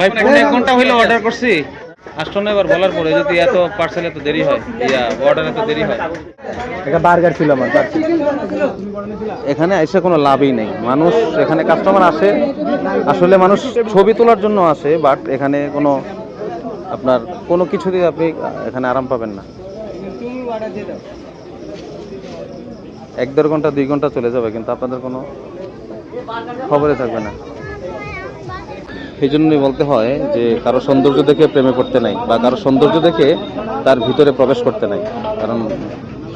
ভাই এক ঘণ্টা হইল অর্ডার করছি। আসতো না এবার বলার পরে যদি এত পার্সেল এত দেরি হয় ইয়া অর্ডার এত দেরি হয়। একটা বার্গার ছিল আমার এখানে এসে কোনো লাভই নেই। মানুষ এখানে কাস্টমার আসে। আসলে মানুষ ছবি তোলার জন্য আসে বাট এখানে কোনো আপনার কোনো কিছুতেই আপনি এখানে আরাম পাবেন না। এক দেড় ঘণ্টা দুই ঘণ্টা চলে যাবে কিন্তু আপনাদের কোনো খবরে থাকবে না। এই জন্যই বলতে হয় যে কারও সৌন্দর্য দেখে প্রেমে পড়তে নাই বা কারও সৌন্দর্য দেখে তার ভিতরে প্রবেশ করতে নাই। কারণ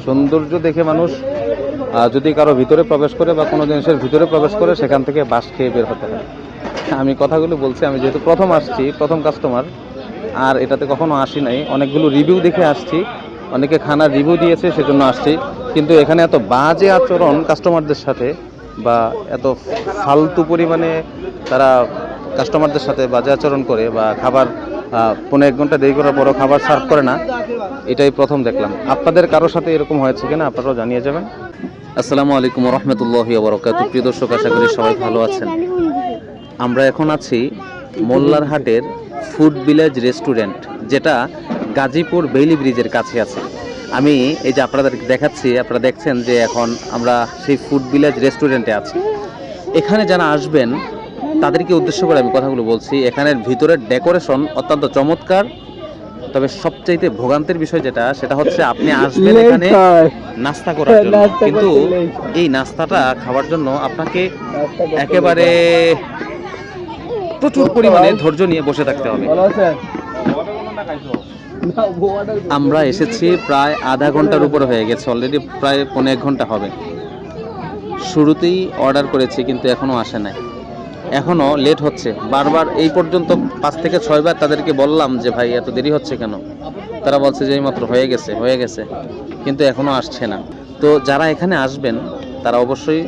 সৌন্দর্য দেখে মানুষ যদি কারও ভিতরে প্রবেশ করে বা কোনো জিনিসের ভিতরে প্রবেশ করে, সেখান থেকে বাস খেয়ে বের হতে হয়। আমি কথাগুলো বলছি, আমি যেহেতু প্রথম আসছি, প্রথম কাস্টমার আর এটাতে কখনো আসি নাই। অনেকগুলো রিভিউ দেখে আসছি, অনেকে খানার রিভিউ দিয়েছে, সেজন্য আসছি। কিন্তু এখানে এত বাজে আচরণ কাস্টমারদের সাথে বা এত ফালতু পরিমাণে তারা কাস্টমারদের সাথে বাজে আচরণ করে বা খাবার পনেরো এক ঘণ্টা দেরি করার পরও খাবার সার্ভ করে না, এটাই প্রথম দেখলাম। আপনাদের কারোর সাথে এরকম হয়েছে কিনা আপনারাও জানিয়ে যাবেন। আসসালামু আলাইকুম রহমতুল্লাহ বরকাত প্রিয় দর্শক, আশা করি সবাই ভালো আছেন। আমরা এখন আছি মোল্লারহাটের ফুড ভিলেজ রেস্টুরেন্ট, যেটা গাজীপুর বেইলি ব্রিজের কাছে আছে। আমি এই যে আপনাদের দেখাচ্ছি, আপনারা দেখছেন যে এখন আমরা সেই ফুড ভিলেজ রেস্টুরেন্টে আছি। এখানে যারা আসবেন তাদেরকে উদ্দেশ্য করে আমি কথাগুলো বলছি। এখানের ভিতরের ডেকোরেশন অত্যন্ত চমৎকার। তবে সবচাইতে ভোগান্তির বিষয় যেটা সেটা হচ্ছে আপনি আসবেন এখানে নাস্তা করার জন্য। কিন্তু এই নাস্তাটা খাওয়ার জন্য আপনাকে একেবারে প্রচুর পরিমাণে ধৈর্য নিয়ে বসে থাকতে হবে। আমরা এসেছি প্রায় আধা ঘণ্টার উপর হয়ে গেছে। অলরেডি প্রায় পনেরো এক ঘণ্টা হবে। শুরুতেই অর্ডার করেছি কিন্তু এখনও আসে নাই। এখনও লেট হচ্ছে। বারবার এই পর্যন্ত পাঁচ থেকে ছয়বার তাদেরকে বললাম যে, ভাই, এত দেরি হচ্ছে কেন? তারা বলছে যে এইমাত্র হয়ে গেছে হয়ে গেছে। কিন্তু এখনও আসছে না। তো যারা এখানে আসবেন, তারা অবশ্যই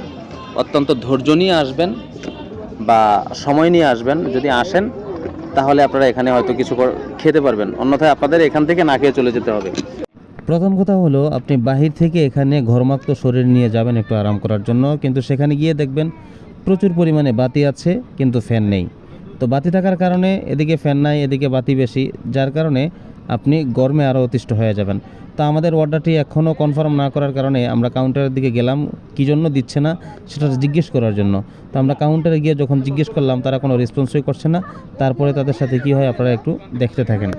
অত্যন্ত ধৈর্য নিয়ে আসবেন বা সময় নিয়ে আসবেন। যদি আসেন, তাহলে আপনারা এখানে হয়তো কিছু খেতে পারবেন। অন্যথায় আপনাদের এখান থেকে না খেয়ে চলে যেতে হবে। প্রথম কথা হলো, আপনি বাহির থেকে এখানে ঘরমাক্ত শরীর নিয়ে যাবেন একটু আরাম করার জন্য। কিন্তু সেখানে গিয়ে দেখবেন প্রচুর পরিমাণে বাতি আছে, কিন্তু ফ্যান নেই। তো বাতি থাকার কারণে এদিকে ফ্যান নাই, এদিকে বাতি বেশি, যার কারণে আপনি গরমে আরও অতিষ্ঠ হয়ে যাবেন। তো আমাদের অর্ডারটি এখনও কনফার্ম না করার কারণে আমরা কাউন্টারের দিকে গেলাম, কী জন্য দিচ্ছে না সেটা জিজ্ঞেস করার জন্য। তো আমরা কাউন্টারে গিয়ে যখন জিজ্ঞেস করলাম, তারা কোনো রেসপন্সই করছে না। তারপরে তাদের সাথে কি হয় আপনারা একটু দেখতে থাকেন।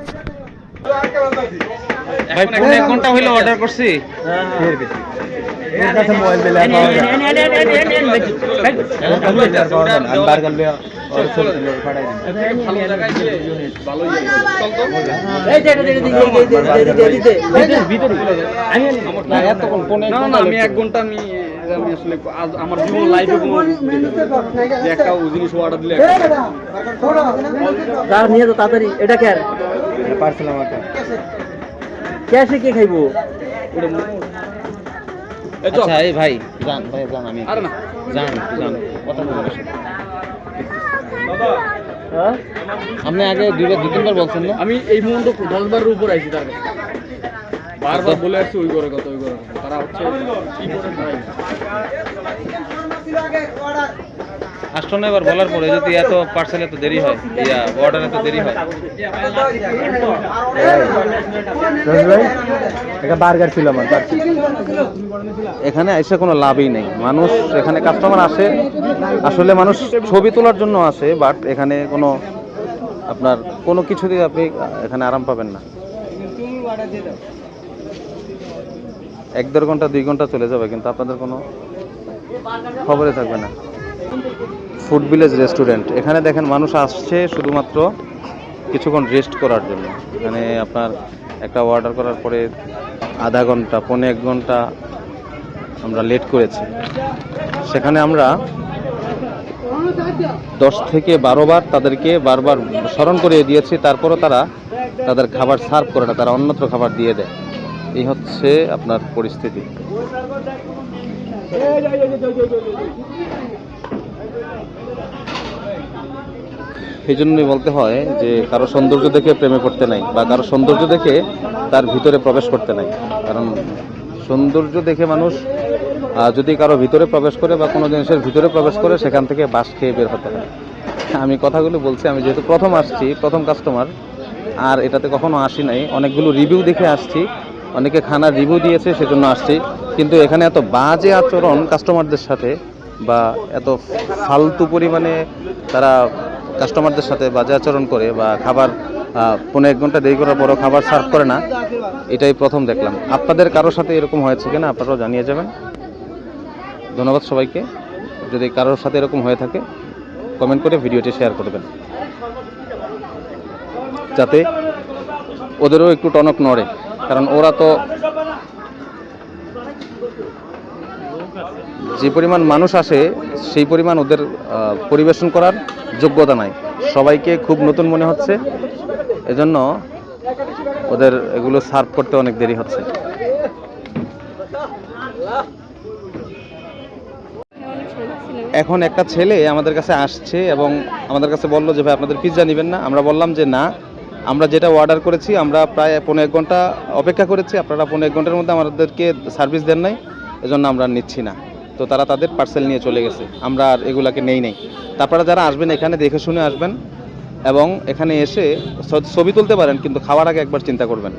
ভাই পৌনে এক ঘণ্টা হইল অর্ডার করছি। আমি এক ঘণ্টা আমি আমি আসলে আমার জীবন লাইফে কোনো একটা জিনিস অর্ডার দিলে নিয়ে তো তাড়াতাড়ি এটা এটা পার্সেল আমাকে ক্যাশে কে খাইবো? আচ্ছা এই ভাই যান ভাই যান আমি আরে না। একটু যান কথা বলব। হ্যাঁ? আপনি আগে দুইবার দু তিনবার বলছেন না? আমি এই মুহূর্তে দশ বারের উপর আইছি তার কাছে। বারবার বলে আসছি ওই করে কথা ওই করে তারা হচ্ছে কি করে তারাই আসতো না এবার বলার পরে যদি এত পার্সেল এত দেরি হয় ইয়া অর্ডার এত দেরি হয়। একটা বার্গার ছিল আমার এখানে এসে কোনো লাভই নেই। মানুষ এখানে কাস্টমার আসে আসলে মানুষ ছবি তোলার জন্য আসে বাট এখানে কোনো আপনার কোনো কিছুতেই আপনি এখানে আরাম পাবেন না। এক দেড় ঘণ্টা দুই ঘণ্টা চলে যাবে কিন্তু আপনাদের কোনো খবরে থাকবে না। Food village restaurant. এখানে দেখেন মানুষ আসছে শুধুমাত্র কিছুক্ষণ রেস্ট করার জন্য। এখানে আপনার একটা অর্ডার করার পরে আধা ঘণ্টা, পৌনে এক ঘণ্টা আমরা লেট করেছি। সেখানে আমরা দশ থেকে বারো বার তাদেরকে বারবার স্মরণ করিয়ে দিয়েছি। তারপরও তারা তাদের খাবার সার্ভ করে না, তারা অন্যত্র খাবার দিয়ে দেয়। এই হচ্ছে আপনার পরিস্থিতি। এই জন্যই বলতে হয় যে কারও সৌন্দর্য দেখে প্রেমে পড়তে নাই বা কারও সৌন্দর্য দেখে তার ভিতরে প্রবেশ করতে নাই। কারণ সৌন্দর্য দেখে মানুষ যদি কারও ভিতরে প্রবেশ করে বা কোনো জিনিসের ভিতরে প্রবেশ করে, সেখান থেকে বাস খেয়ে বের হতে হয়। আমি কথাগুলো বলছি, আমি যেহেতু প্রথম আসছি, প্রথম কাস্টমার আর এটাতে কখনো আসি নাই। অনেকগুলো রিভিউ দেখে আসছি, অনেকে খানার রিভিউ দিয়েছে, সেজন্য আসছি। কিন্তু এখানে এত বাজে আচরণ কাস্টমারদের সাথে বা এত ফালতু পরিমাণে তারা কাস্টমারদের সাথে বাজে আচরণ করে বা খাবার পনেরো এক ঘণ্টা দেরি করার পরও খাবার সার্ভ করে না, এটাই প্রথম দেখলাম। আপনাদের কারোর সাথে এরকম হয়েছে কিনা আপনারাও জানিয়ে যাবেন। ধন্যবাদ সবাইকে। যদি কারোর সাথে এরকম হয়ে থাকে কমেন্ট করে ভিডিওটি শেয়ার করবেন যাতে ওদেরও একটু টনক নড়ে, কারণ ওরা তো যে পরিমাণ মানুষ আসে, সেই পরিমাণ ওদের পরিবেশন করার যোগ্যতা নাই। সবাইকে খুব নতুন মনে হচ্ছে। এজন্য ওদের এগুলো সার্ভ করতে অনেক দেরি হচ্ছে। এখন একটা ছেলে আমাদের কাছে আসছে এবং আমাদের কাছে বলল যে, ভাই, আপনাদের পিৎজা নেবেন না? আমরা বললাম যে, না। আমরা যেটা অর্ডার করেছি, আমরা প্রায় পনেরো এক ঘণ্টা অপেক্ষা করেছি। আপনারা পনেরো এক ঘণ্টার মধ্যে আমাদেরকে সার্ভিস দেন নাই। এজন্য আমরা নিচ্ছি না। তো তারা তাদের পার্সেল নিয়ে চলে গেছে। আমরা আর এগুলাকে নেই নেই। তারপরে যারা আসবেন এখানে দেখে শুনে আসবেন এবং এখানে এসে ছবি তুলতে পারেন, কিন্তু খাওয়ার আগে একবার চিন্তা করবেন।